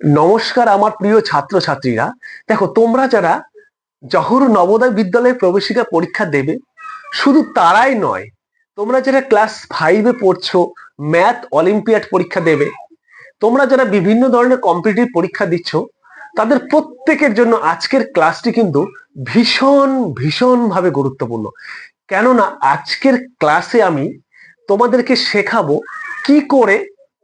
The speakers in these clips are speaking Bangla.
নমস্কার আমার প্রিয় ছাত্রছাত্রীরা। দেখো, তোমরা যারা জহর নবোদয় বিদ্যালয়ে প্রবেশিকা পরীক্ষা দেবে, শুধু তারাই নয়, তোমরা যারা ক্লাস ফাইভে পড়ছো ম্যাথ অলিম্পিয়াড পরীক্ষা দেবে, তোমরা যারা বিভিন্ন ধরনের কম্পিটিটিভ পরীক্ষা দিচ্ছ, তাদের প্রত্যেকের জন্য আজকের ক্লাসটি কিন্তু ভীষণ ভীষণ ভাবে গুরুত্বপূর্ণ। কেননা আজকের ক্লাসে আমি তোমাদেরকে শেখাবো কি করে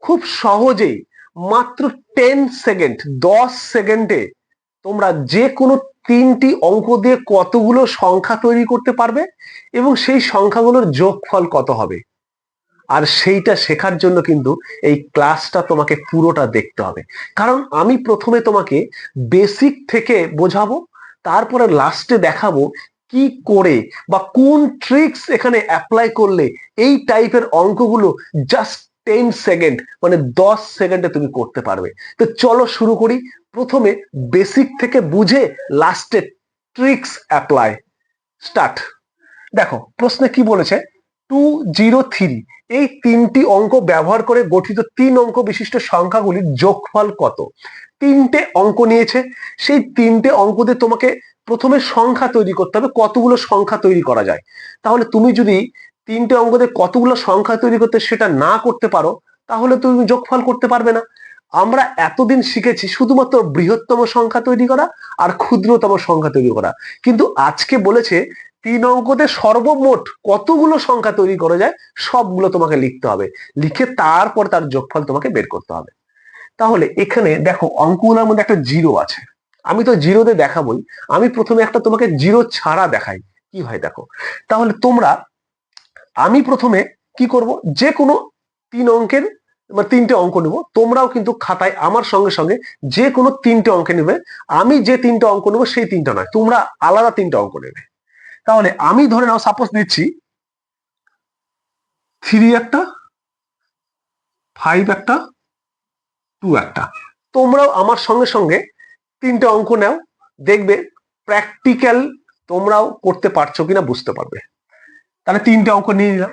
খুব সহজেই মাত্র টেন সেকেন্ড দশ সেকেন্ডে তোমরা যে কোনো তিনটি অঙ্ক দিয়ে কতগুলো সংখ্যা তৈরি করতে পারবে এবং সেই সংখ্যাগুলোর যোগফল কত হবে। আর সেইটা শেখার জন্য কিন্তু এই ক্লাসটা তোমাকে পুরোটা দেখতে হবে। কারণ আমি প্রথমে তোমাকে বেসিক থেকে বোঝাবো, তারপরে লাস্টে দেখাবো কি করে বা কোন ট্রিক্স এখানে অ্যাপ্লাই করলে এই টাইপের অঙ্কগুলো জাস্ট টেন সেকেন্ড মানে দশ সেকেন্ডে তুমি করতে পারবে। তো চলো শুরু করি। প্রথমে বেসিক থেকে বুঝে লাস্টে ট্রিক্স অ্যাপ্লাই স্টার্ট দেখো, প্রশ্নে কি বলেছে? টু জিরো থ্রি এই তিনটি অঙ্ক ব্যবহার করে গঠিত তিন অঙ্ক বিশিষ্ট সংখ্যাগুলির যোগফল কত? তিনটে অঙ্ক নিয়েছে। সেই তিনটে অঙ্ক দিয়ে তোমাকে প্রথমে সংখ্যা তৈরি করতে হবে, কতগুলো সংখ্যা তৈরি করা যায়। তাহলে তুমি যদি তিনটে অঙ্ক দিয়ে কতগুলো সংখ্যা তৈরি করতে সেটা না করতে পারো, তাহলে তুমি যোগফল করতে পারবে না। আমরা এতদিন শিখেছি শুধুমাত্র বৃহত্তম সংখ্যা তৈরি করা আর ক্ষুদ্রতম সংখ্যা তৈরি করা। কিন্তু আজকে বলেছে তিন অঙ্কতে সর্বমোট কতগুলো সংখ্যা তৈরি করা যায়, সবগুলো তোমাকে লিখতে হবে। লিখে তারপর তার যোগফল তোমাকে বের করতে হবে। তাহলে এখানে দেখো অঙ্কগুলোর মধ্যে একটা জিরো আছে। আমি তো জিরোতে দেখাবই। আমি প্রথমে একটা তোমাকে জিরো ছাড়া দেখাই। কি হয় দেখো? তাহলে তোমরা আমি প্রথমে কি করব? যে কোনো তিন অঙ্কের, বা তিনটে অঙ্ক নেব। তোমরাও কিন্তু খাতায় আমার সঙ্গে সঙ্গে যে কোনো তিনটে অঙ্ক নেবে। আমি যে তিনটে অঙ্ক নেব সেই তিনটা নয়, তোমরা আলাদা তিনটে অঙ্ক নেবে। তাহলে আমি ধরে নাও সাপোজ দিচ্ছি থ্রি একটা ফাইভ একটা টু একটা। তোমরাও আমার সঙ্গে সঙ্গে তিনটে অঙ্ক নাও। দেখবে প্র্যাকটিক্যাল তোমরাও করতে পারছ কিনা বুঝতে পারবে। তাহলে তিনটে অঙ্ক নিয়ে নিলাম।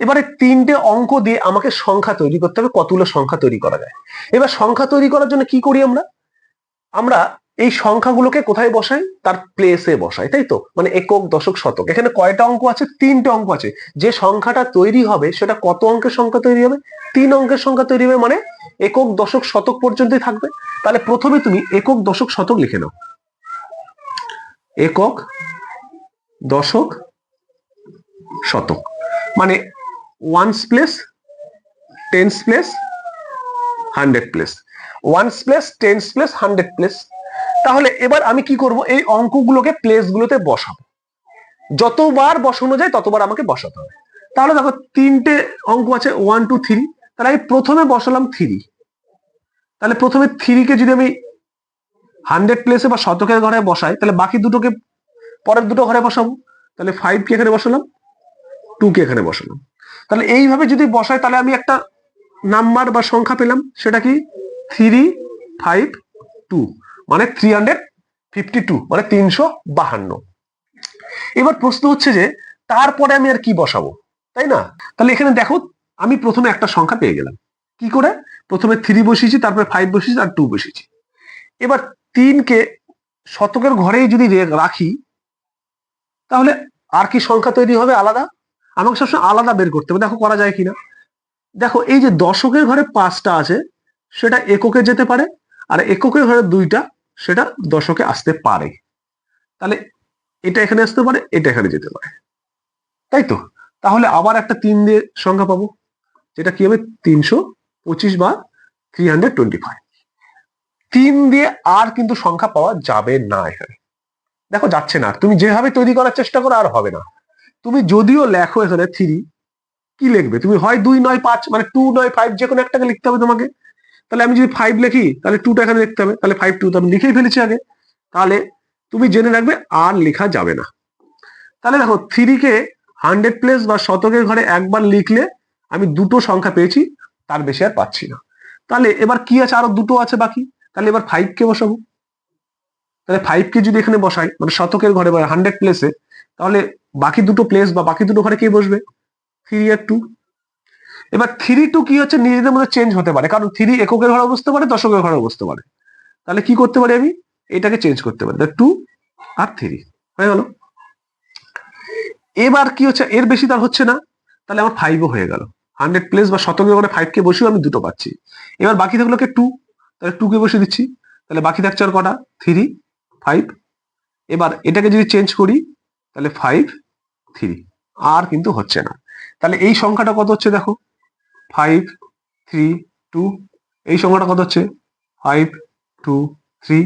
এবারে তিনটে অঙ্ক দিয়ে আমাকে সংখ্যা তৈরি করতে হবে, কতগুলো সংখ্যা তৈরি করা যায়। এবার সংখ্যা তৈরি করার জন্য কি করি আমরা? আমরা এই সংখ্যাগুলোকে কোথায় বসাই? তার প্লেসে বসাই, তাই তো? মানে একক, দশক, শতক। এখানে কয়টা অঙ্ক আছে? তিনটে অঙ্ক আছে। যে সংখ্যাটা তৈরি হবে, সেটা কত অঙ্কের সংখ্যা তৈরি হবে? তিন অঙ্কের সংখ্যা তৈরি হবে মানে একক, দশক, শতক পর্যন্তই থাকবে। তাহলে প্রথমে তুমি একক, দশক, শতক লিখে নাও। একক, দশক শতক। মানে ones place tens place hundred place ones place tens place hundred place তাহলে এবার আমি কি করব? এই অঙ্কগুলোকে প্লেস গুলোতে বসাবো। যতবার বসানো যায় ততবার আমাকে বসাতে হবে। তাহলে দেখো তিনটে অঙ্ক আছে ওয়ান টু থ্রি তাহলে আমি প্রথমে বসালাম থ্রি তাহলে প্রথমে থ্রিকে যদি আমি হান্ড্রেড প্লেসে বা শতকের ঘরে বসাই, তাহলে বাকি দুটোকে পরের দুটো ঘরে বসাবো। তাহলে ফাইভ কে এখানে বসালাম। টু কে এখানে বসালাম। তাহলে এইভাবে যদি বসাই, তাহলে আমি একটা নাম্বার বা সংখ্যা পেলাম, সেটা কি? থ্রি ফাইভ টু মানে থ্রি হান্ড্রেড ফিফটি টু মানে তিনশো বাহান্ন। এবার প্রশ্ন হচ্ছে যে, তারপরে আমি আর কি বসাবো? তাই না? তাহলে এখানে দেখো, আমি প্রথমে একটা সংখ্যা পেয়ে গেলাম। কি করে? প্রথমে থ্রি বসিয়েছি, তারপরে ফাইভ বসিয়েছি, আর টু বসিয়েছি। এবার তিনকে শতকের ঘরেই যদি রাখি, তাহলে আর কি সংখ্যা তৈরি হবে? আলাদা। আমাকে সবসময় আলাদা বের করতে হবে। দেখো করা যায় কিনা। দেখো, এই যে দশকের ঘরে পাঁচটা আছে, সেটা এককে যেতে পারে, আর এককের ঘরে দুইটা, সেটা দশকে আসতে পারে। তাহলে এটা এখানে আসতে পারে, এটা এখানে যেতে পারে। তাই তো? তাহলে আবার একটা তিন দিয়ে সংখ্যা পাবো, যেটা কি হবে? তিনশো পঁচিশ বা থ্রি হান্ড্রেড টোয়েন্টি ফাইভ তিন দিয়ে আর কিন্তু সংখ্যা পাওয়া যাবে না এখানে। দেখো, যাচ্ছে না। তুমি যেভাবে তৈরি করার চেষ্টা করো, আর হবে না। তুমি যদিও লেখো এখানে থ্রি কি লিখবে? তুমি হয় দুই নয় পাঁচ মানে টু নয় ফাইভ যে কোনো একটাকে লিখতে হবে তোমাকে। তাহলে আমি যদি ফাইভ লিখি, তাহলে টুটা এখানে লিখতে হবে। তাহলে ফাইভ টু তো আমি লিখেই ফেলেছি আগে। তাহলে তুমি জেনে রাখবে আর লেখা যাবে না। তাহলে দেখো থ্রিকে হান্ড্রেড প্লেস বা শতকের ঘরে একবার লিখলে আমি দুটো সংখ্যা পেয়েছি, তার বেশি আর পাচ্ছি না। তাহলে এবার কি আছে? আরও দুটো আছে বাকি। তাহলে এবার ফাইভ কে বসাবো। তাহলে ফাইভ কে যদি এখানে বসাই মানে শতকের ঘরে বা হান্ড্রেড প্লেসে তাহলে বাকি দুটো প্লেস বা বাকি দুটো ঘরে কে বসবে? থ্রি আর টু এবার থ্রি টু কি হচ্ছে? নিজেদের মধ্যে চেঞ্জ হতে পারে। কারণ থ্রি এককের ঘরে বসতে পারে দশকের ঘরে বসতে পারে তাহলে কি করতে পারি আমি? এটাকে চেঞ্জ করতে পারি। টু আর থ্রি হয়ে গেল। এবার কি হচ্ছে? এর বেশি তার হচ্ছে না। তাহলে আমার ফাইভও হয়ে গেল। হান্ড্রেড প্লেস বা শতকের ঘরে ফাইভ কে বসেও আমি দুটো পাচ্ছি। এবার বাকি থাকল কে টু তাহলে টু কে বসে দিচ্ছি। তাহলে বাকি থাকছে আর কটা? থ্রি ফাইভ এবার এটাকে যদি চেঞ্জ করি তাহলে ফাইভ থ্রি আর কিন্তু হচ্ছে না। তাহলে এই সংখ্যাটা কত হচ্ছে দেখো? ফাইভ থ্রি টু এই সংখ্যাটা কত হচ্ছে? ফাইভ টু থ্রি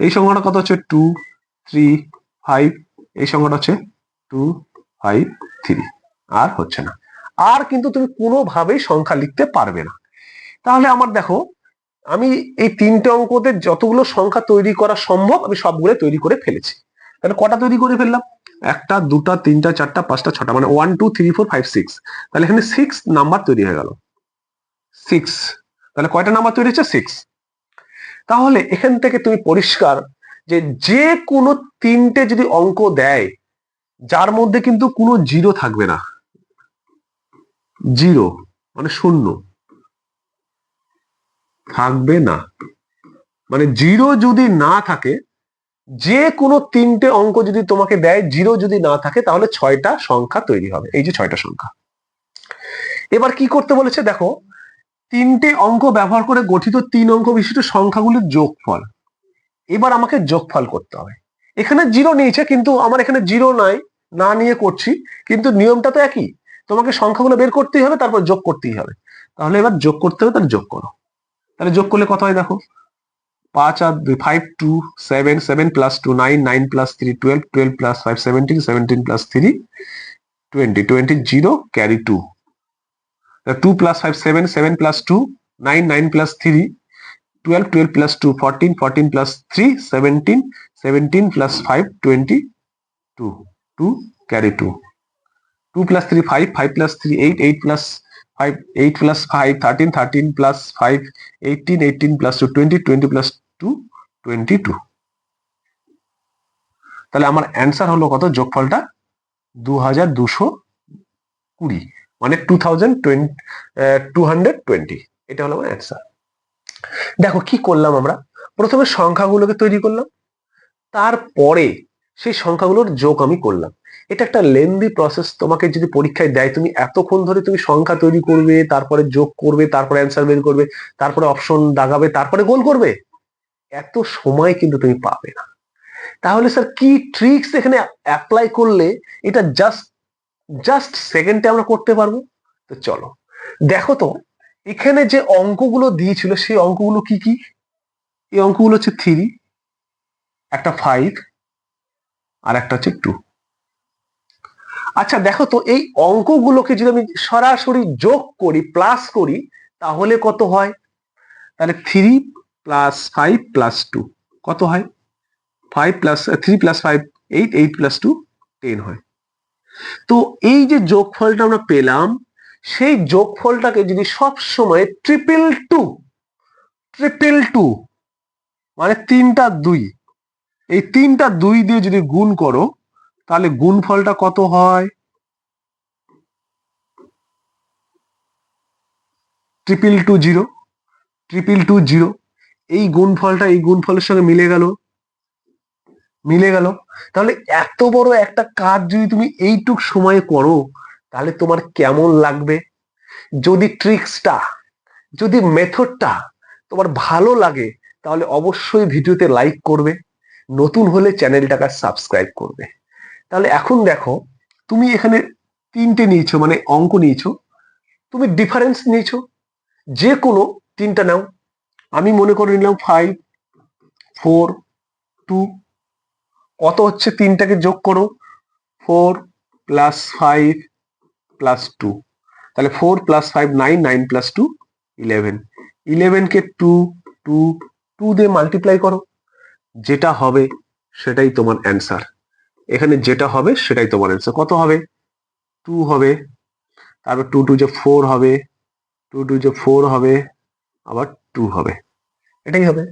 এই সংখ্যাটা কত হচ্ছে? টু থ্রি ফাইভ এই সংখ্যাটা হচ্ছে টু ফাইভ থ্রি আর হচ্ছে না। আর কিন্তু তুমি কোনোভাবেই সংখ্যা লিখতে পারবে না। তাহলে আমার দেখো, আমি এই তিনটে অঙ্কতে যতগুলো সংখ্যা তৈরি করা সম্ভব, আমি সবগুলো তৈরি করে ফেলেছি। তাহলে কটা তৈরি করে ফেললাম? একটা, দুটা, তিনটা, চারটা, পাঁচটা, ছটা মানে one two three four five six তাহলে এখানে সিক্স নাম্বার তৈরি হয়ে গেল। সিক্স তাহলে কয়টা নাম্বার তৈরি হচ্ছে? সিক্স তাহলে এখান থেকে তুমি পরিষ্কার যে যে কোনো তিনটে যদি অঙ্ক দেয়, যার মধ্যে কিন্তু কোনো জিরো থাকবে না। জিরো মানে শূন্য। থাকবে না। মানে জিরো যদি না থাকে যে কোনো তিনটে অঙ্ক যদি তোমাকে দেয়, জিরো যদি না থাকে, তাহলে ছয়টা সংখ্যা তৈরি হবে। এই যে ছয়টা সংখ্যা। এবার কি করতে বলেছে? দেখো, তিনটে অঙ্ক ব্যবহার করে গঠিত তিন অঙ্ক বিশিষ্ট সংখ্যাগুলির যোগফল। এবার আমাকে যোগফল করতে হবে। এখানে জিরো নিয়েছে, কিন্তু আমার এখানে জিরো নাই, না নিয়ে করছি, কিন্তু নিয়মটা তো একই। তোমাকে সংখ্যাগুলো বের করতেই হবে, তারপর যোগ করতেই হবে। তাহলে এবার যোগ করতে হবে, তাহলে যোগ করো। তাহলে যোগ করলে কত হয় দেখো? পাঁচ আর দুই five two seven seven plus two nine nine plus three twelve twelve plus five seventeen seventeen plus three twenty twenty zero carry two two plus five seven seven plus two nine nine plus three twelve twelve plus two fourteen fourteen plus three seventeen seventeen plus five twenty two two carry two two plus three five five plus three eight eight plus five eight plus five thirteen thirteen plus five eighteen eighteen plus two twenty twenty plus two twenty two তাহলে আমার অ্যান্সার হলো কত? যোগফলটা দু হাজার দুশো কুড়ি মানে two thousand two hundred twenty এটা হলো আমার অ্যান্সার দেখো কি করলাম আমরা? প্রথমে সংখ্যাগুলোকে তৈরি করলাম, তারপরে সেই সংখ্যাগুলোর যোগ আমি করলাম। এটা একটা লেন্দি প্রসেস তোমাকে যদি পরীক্ষায় দেয়, তুমি এতক্ষণ ধরে তুমি সংখ্যা তৈরি করবে, তারপরে যোগ করবে, তারপরে অ্যান্সার বের করবে, তারপরে অপশন দাগাবে, তারপরে গোল করবে। এত সময় কিন্তু তুমি পাবে না। তাহলে স্যার কি ট্রিক্স এখানে অ্যাপ্লাই করলে এটা জাস্ট জাস্ট সেকেন্ডে আমরা করতে পারব? তো চলো। দেখো তো, এখানে যে অঙ্কগুলো দিয়েছিল সেই অঙ্কগুলো কি কি? এই অঙ্কগুলো হচ্ছে থ্রি একটা ফাইভ আর একটা হচ্ছে টু আচ্ছা দেখো তো, এই অঙ্কগুলোকে যদি আমি সরাসরি যোগ করি প্লাস করি, তাহলে কত হয়? তাহলে three plus five plus two কত হয়? Five plus three plus five eight eight plus two ten হয়। তো এই যে যোগফলটা আমরা পেলাম, সেই যোগফলটাকে যদি সব সময় ট্রিপল টু ট্রিপল টু মানে তিনটা দুই, এই তিনটা দুই দিয়ে যদি গুণ করো, তাহলে গুণফলটা কত হয়? Triple two zero triple two zero এই গুণফলটা এই গুণফলের সঙ্গে মিলে গেল। মিলে গেল। তাহলে এত বড় একটা কাজ যদি তুমি এইটুক সময়ে করো, তাহলে তোমার কেমন লাগবে? যদি ট্রিক্সটা, যদি মেথডটা তোমার ভালো লাগে, তাহলে অবশ্যই ভিডিওতে লাইক করবে, নতুন হলে চ্যানেলটাকে সাবস্ক্রাইব করবে। তাহলে এখন দেখো, তুমি এখানে তিনটে নিয়েছো মানে অঙ্ক নিয়েছো, তুমি ডিফারেন্স নিয়েছো, যে কোনো তিনটা নাও। আমি মনে করে নিলাম ফাইভ ফোর টু কত হচ্ছে তিনটাকে যোগ করো? Four plus five plus two তাহলে four plus five nine nine plus two eleven ইলেভেনকে two two two দিয়ে মাল্টিপ্লাই করো। যেটা হবে সেটাই তোমার অ্যান্সার এখানে যেটা হবে সেটাই তোমার অ্যান্সার কত হবে? টু হবে। তারপর টু টু যে ফোর হবে টু টু যে ফোর হবে, আবার টু হবে। এটাই হবে।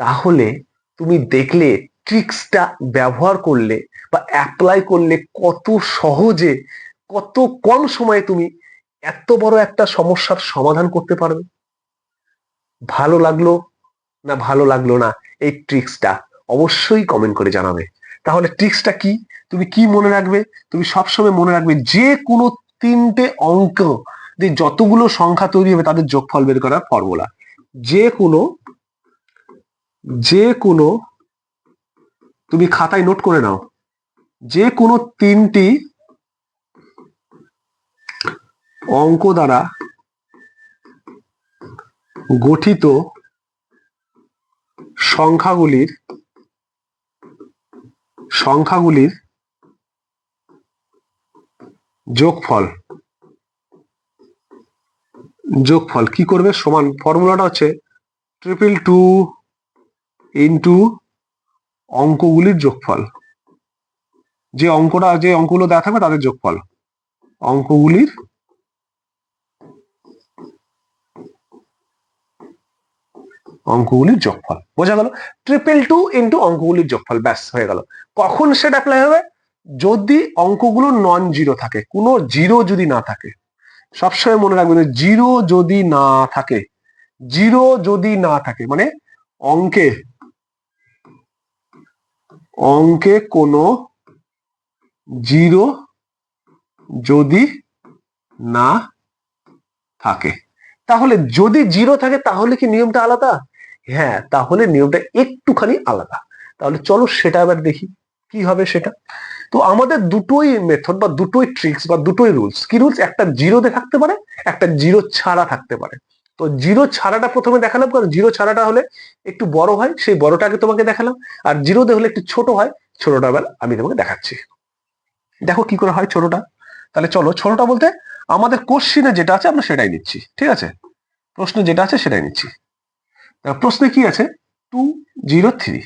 তাহলে তুমি দেখলে ট্রিক্সটা ব্যবহার করলে বা অ্যাপ্লাই করলে কত সহজে, কত কম সময়ে তুমি এত বড় একটা সমস্যার সমাধান করতে পারবে। ভালো লাগল না ভালো লাগল না এই ট্রিক্সটা অবশ্যই কমেন্ট করে জানাবে। তাহলে ট্রিক্সটা কি? তুমি কি মনে রাখবে? তুমি সবসময় মনে রাখবে যে কোনো তিনটে অঙ্ক দিয়ে যতগুলো সংখ্যা তৈরি হবে তাদের যোগফল বের করার ফর্মুলা যে কোনো যে কোনো, তুমি খাতায় নোট করে নাও। যে কোনো তিনটি অঙ্ক দ্বারা গঠিত সংখ্যাগুলির সংখ্যাগুলির যোগফল। যোগফল কি করবে? সমান ফর্মুলাটা হচ্ছে ট্রিপল টু ইন্টু অঙ্কগুলির যোগফল। যে অঙ্কটা, যে অঙ্কগুলো দেওয়া থাকবে তাদের যোগফল। অঙ্কগুলির অঙ্কগুলির যোগফল। বোঝা গেল? ট্রিপল টু ইন্টু অঙ্কগুলির যোগফল, ব্যাস, হয়ে গেল। কখন সেটা অ্যাপ্লাই হবে? যদি অঙ্কগুলো নন জিরো থাকে, কোনো জিরো যদি না থাকে সবসময় মনে রাখবেন জিরো যদি না থাকে, জিরো যদি না থাকে মানে অঙ্কে অঙ্কে কোনো জিরো যদি না থাকে। তাহলে যদি জিরো থাকে, তাহলে কি নিয়মটা আলাদা? হ্যাঁ তাহলে নিয়মটা একটুখানি আলাদা। তাহলে চলো সেটা এবার দেখি, কি হবে সেটা? তো আমাদের দুটোই মেথড বা দুটোই ট্রিক্স বা দুটোই রুলস কি রুলস একটা জিরোতে থাকতে পারে, একটা জিরো ছাড়া থাকতে পারে। তো জিরো ছাড়াটা প্রথমে দেখালাম, কারণ জিরো ছাড়াটা হলে একটু বড় হয়, সেই বড়টাকে তোমাকে দেখালাম। আর জিরোতে হলে একটু ছোট হয়, ছোটটা এবার আমি তোমাকে দেখাচ্ছি। দেখো কি করে হয় ছোটটা। তাহলে চলো, ছোটটা বলতে আমাদের কোশ্চিনে যেটা আছে আমরা সেটাই নিচ্ছি, ঠিক আছে? প্রশ্ন যেটা আছে সেটাই নিচ্ছি। প্রশ্নে কি আছে? টু জিরো থ্রি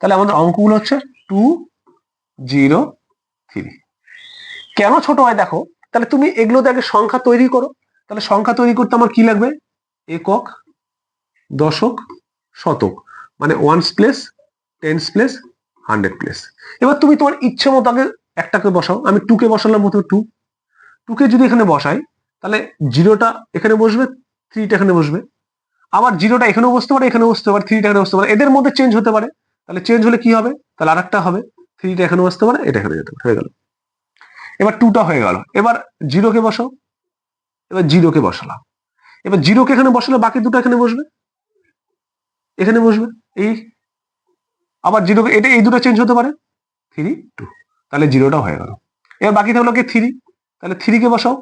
তাহলে আমাদের অঙ্কগুলো হচ্ছে টু জিরো থ্রি। কেন ছোট হয় দেখো? তাহলে তুমি এগুলোতে আগে সংখ্যা তৈরি করো। তাহলে সংখ্যা তৈরি করতে আমার কি লাগবে? একক, দশক, শতক। মানে ones place tens place hundred place এবার তুমি তোমার ইচ্ছে মতো আগে একটাকে বসাও। আমি টুকে বসালাম প্রথমে টু টুকে যদি এখানে বসাই, তাহলে জিরোটা এখানে বসবে থ্রিটা এখানে বসবে। আবার জিরোটা এখানেও বসতে পারে এখানে বসতে পারে থ্রিটা এখানে বসতে পারে। এদের মধ্যে চেঞ্জ হতে পারে। তাহলে চেঞ্জ হলে কি হবে? তাহলে আরেকটা হবে। থ্রিটা এখানে বসতে পারে, এটা এখানে যেতে পারে, হয়ে গেল। এবার টুটা হয়ে গেল। এবার জিরোকে বসাও, এবার জিরোকে বসালাম। এবার জিরোকে এখানে বসালে বাকি দুটো এখানে বসবে। এখানে বসবে, এই। আবার জিরোকে এটা, এই দুটো চেঞ্জ হতে পারে থ্রি টু তাহলে জিরোটা হয়ে গেল। এবার বাকি থাকল কি থ্রি তাহলে থ্রিকে বসাও।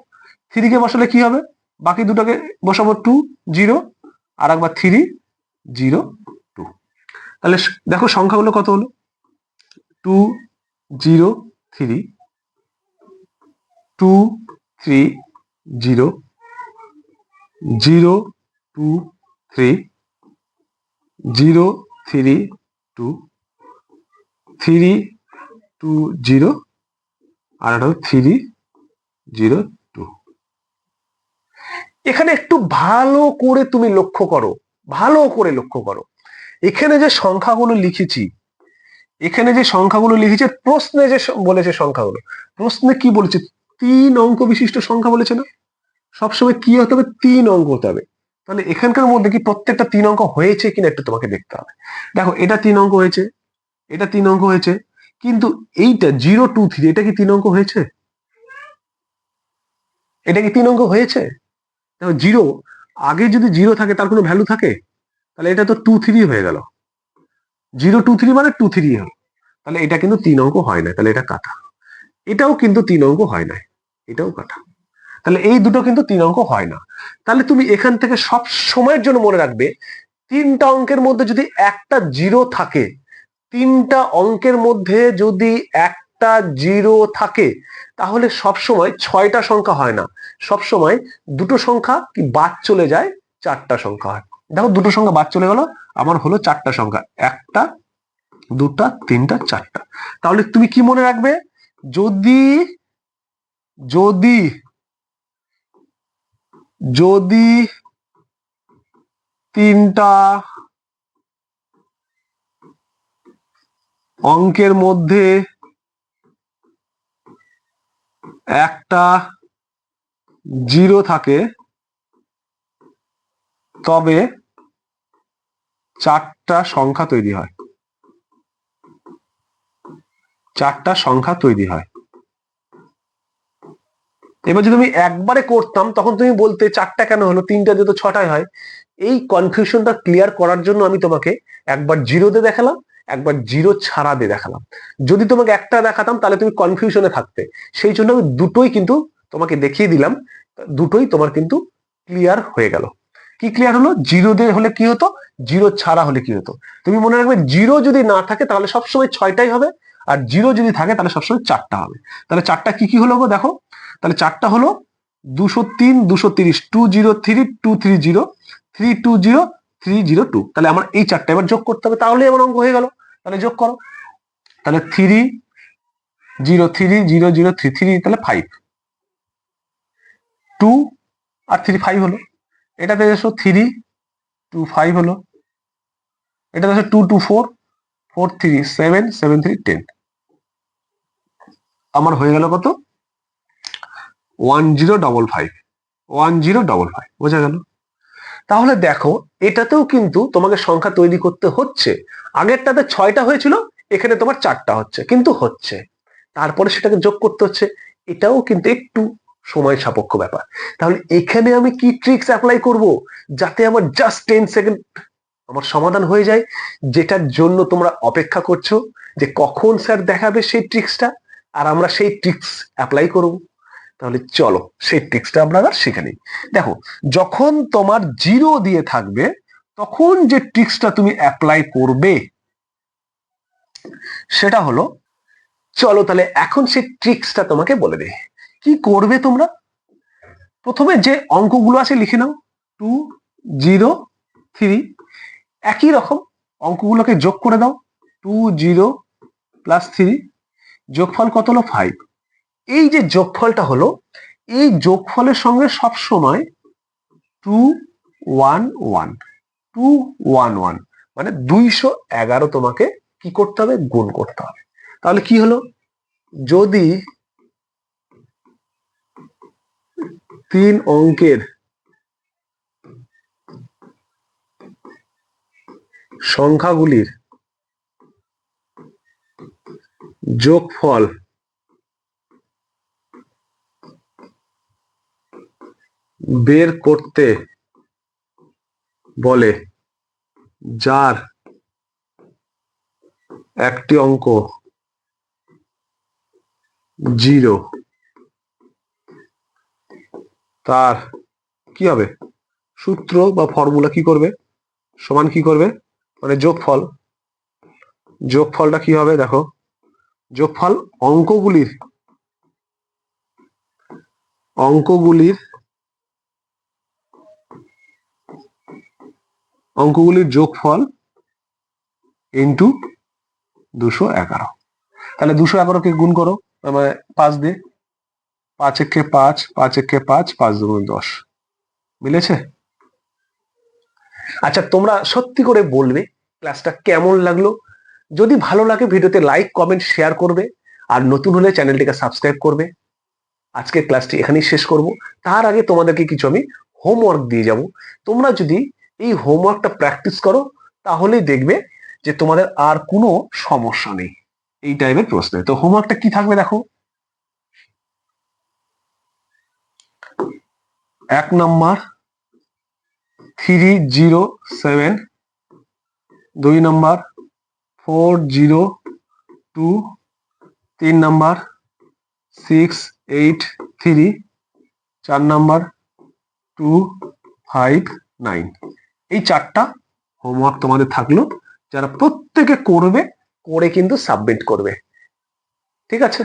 থ্রিকে বসালে কি হবে? বাকি দুটোকে বসাবো টু জিরো আর একবার থ্রি জিরো টু তাহলে দেখো সংখ্যাগুলো কত হলো? Two zero three two three zero zero two three zero three two three two zero আর একটা থ্রি জিরো টু এখানে একটু ভালো করে তুমি লক্ষ্য করো, ভালো করে লক্ষ্য করো। এখানে যে সংখ্যাগুলো লিখেছি এখানে যে সংখ্যাগুলো লিখেছে, প্রশ্নে যে বলেছে সংখ্যাগুলো, প্রশ্নে কি বলেছে? তিন অঙ্ক বিশিষ্ট সংখ্যা বলেছে না? সবসময় কি হতে হবে? তিন অঙ্ক হতে হবে। তাহলে এখানকার মধ্যে কি প্রত্যেকটা তিন অঙ্ক হয়েছে কিনা একটু তোমাকে দেখতে হবে। দেখো, এটা তিন অঙ্ক হয়েছে, এটা তিন অঙ্ক হয়েছে, কিন্তু এইটা জিরো টু থ্রি এটা কি তিন অঙ্ক হয়েছে? এটা কি তিন অঙ্ক হয়েছে? দেখো জিরো আগে যদি জিরো থাকে, তার কোনো ভ্যালু থাকে? তাহলে এটা তো টু থ্রি হয়ে গেল। জিরো টু থ্রি মানে টু থ্রি হলো তাহলে এটা কিন্তু তিন অঙ্ক হয় না, তাহলে এটা কাটা। এটাও কিন্তু তিন অঙ্ক হয় না, এটাও কাটা। তাহলে এই দুটো কিন্তু তিন অঙ্ক হয় না। তাহলে তুমি এখান থেকে সব সময়ের জন্য মনে রাখবে, তিনটা অঙ্কের মধ্যে যদি একটা জিরো থাকে, তিনটা অঙ্কের মধ্যে যদি একটা জিরো থাকে, তাহলে সব সময় ছয়টা সংখ্যা হয় না। সব সময় দুটো সংখ্যা কি বাদ চলে যায়, চারটা সংখ্যা হয়। দেখো দুটো সংখ্যা বাদ চলে গেল, আমার হলো চারটা সংখ্যা। একটা, দুটা, তিনটা, চারটা। তাহলে তুমি কি মনে রাখবে? যদি যদি যদি তিনটা অঙ্কের মধ্যে একটা জিরো থাকে, তবে চারটা সংখ্যা তৈরি হয়। চারটা সংখ্যা তৈরি হয়। এবার যদি আমি একবারে করতাম, তখন তুমি বলতে চারটা কেন হলো? তিনটা যেহেতু ছটায় হয়। এই কনফিউশনটা ক্লিয়ার করার জন্য আমি তোমাকে একবার জিরো দিয়ে দেখালাম, একবার জিরো ছাড়া দিয়ে দেখালাম। যদি তোমাকে একটা দেখাতাম, তাহলে তুমি কনফিউশনে থাকতে। সেই জন্য আমি দুটোই কিন্তু তোমাকে দেখিয়ে দিলাম। দুটোই তোমার কিন্তু ক্লিয়ার হয়ে গেল। কি ক্লিয়ার হলো? জিরো দিয়ে হলে কি হতো? জিরো ছাড়া হলে কি হতো? তুমি মনে রাখবে জিরো যদি না থাকে তাহলে সবসময় ছয়টাই হবে আর জিরো যদি থাকে তাহলে সবসময় চারটা হবে। তাহলে চারটা কি কি হলো গো? দেখো, তাহলে চারটা হলো দুশো তিন, দুশো তিরিশ two zero three two three zero three two zero three zero two তাহলে আমার এই চারটা এবার যোগ করতে হবে তাহলে আমার অঙ্ক হয়ে গেল। তাহলে যোগ করো। তাহলে three zero three zero zero three three তাহলে ফাইভ টু আর থ্রি ফাইভ হলো। এটাতে এসো থ্রি টু ফাইভ হলো। এটাতে এসো two two four four three seven seven three ten আমার হয়ে গেল কত? One zero double five one zero double five বোঝা গেল? তাহলে দেখো, এটাতেও কিন্তু তোমাকে সংখ্যা তৈরি করতে হচ্ছে। আগেরটাতে ছয়টা হয়েছিল, এখানে তোমার চারটা হচ্ছে, কিন্তু হচ্ছে। তারপরে সেটাকে যোগ করতে হচ্ছে। এটাও কিন্তু একটু সময় সাপেক্ষ ব্যাপার। তাহলে এখানে আমি কি ট্রিক্স অ্যাপ্লাই করব? যাতে আমার জাস্ট টেন সেকেন্ড আমার সমাধান হয়ে যায়, যেটার জন্য তোমরা অপেক্ষা করছ যে কখন স্যার দেখাবে সেই ট্রিক্সটা আর আমরা সেই ট্রিক্স অ্যাপ্লাই করব। তাহলে চলো, সেই ট্রিক্সটা আবার শিখে নিই। দেখো, যখন তোমার জিরো দিয়ে থাকবে, তখন যে ট্রিক্সটা তুমি অ্যাপ্লাই করবে, সেটা হলো, চলো তাহলে এখন সেই ট্রিক্সটা তোমাকে বলে দেই। কি করবে তোমরা? প্রথমে যে অঙ্কগুলো আছে লিখে নাও। টু জিরো থ্রি একই রকম অঙ্কগুলোকে যোগ করে দাও। টু জিরো প্লাস থ্রি যোগফল কত হলো? ফাইভ এই যে যোগফলটা হলো, এই যোগফলের সঙ্গে সব সময় two one one two one one মানে দুইশো এগারো তোমাকে কি করতে হবে? গুণ করতে হবে। তাহলে কি হলো? যদি তিন অঙ্কের সংখ্যাগুলির যোগফল বের করতে বলে যার একটি অঙ্ক জিরো। তার কি হবে? সূত্র বা ফর্মুলা কি করবে? সমান কি করবে? মানে যোগফল। যোগফলটা কি হবে? দেখো। যোগফল অঙ্কগুলির অঙ্কগুলির অঙ্কগুলির যোগফল ইন্টু দুশো এগারো। তাহলে দুশো এগারোকে গুণ করো মানে পাঁচ দিয়ে। পাঁচ একে পাঁচ পাঁচ একে পাঁচ পাঁচ দুগুণ দশ। মিলেছে? আচ্ছা তোমরা সত্যি করে বলবে ক্লাসটা কেমন লাগল? যদি ভালো লাগে ভিডিওতে লাইক, কমেন্ট, শেয়ার করবে আর নতুন হলে চ্যানেলটিকে সাবস্ক্রাইব করবে। আজকে ক্লাসটি এখানেই শেষ করব। তার আগে তোমাদেরকে কিছু আমি হোমওয়ার্ক দিয়ে যাব। তোমরা যদি এই হোমওয়ার্কটা প্র্যাকটিস করো, তাহলেই দেখবে যে তোমাদের আর কোনো সমস্যা নেই। এই টাইপের প্রশ্ন। তো হোমওয়ার্কটা কি থাকবে দেখো? এক নম্বর থ্রি জিরো সেভেন দুই নম্বর ফোর জিরো টু তিন নম্বর সিক্স এইট থ্রি চার নম্বর টু ফাইভ নাইন এই চারটা হোমওয়ার্ক তোমাদের থাকল, যারা প্রত্যেকে করবে, করে কিন্তু সাবমিট করবে। ঠিক আছে?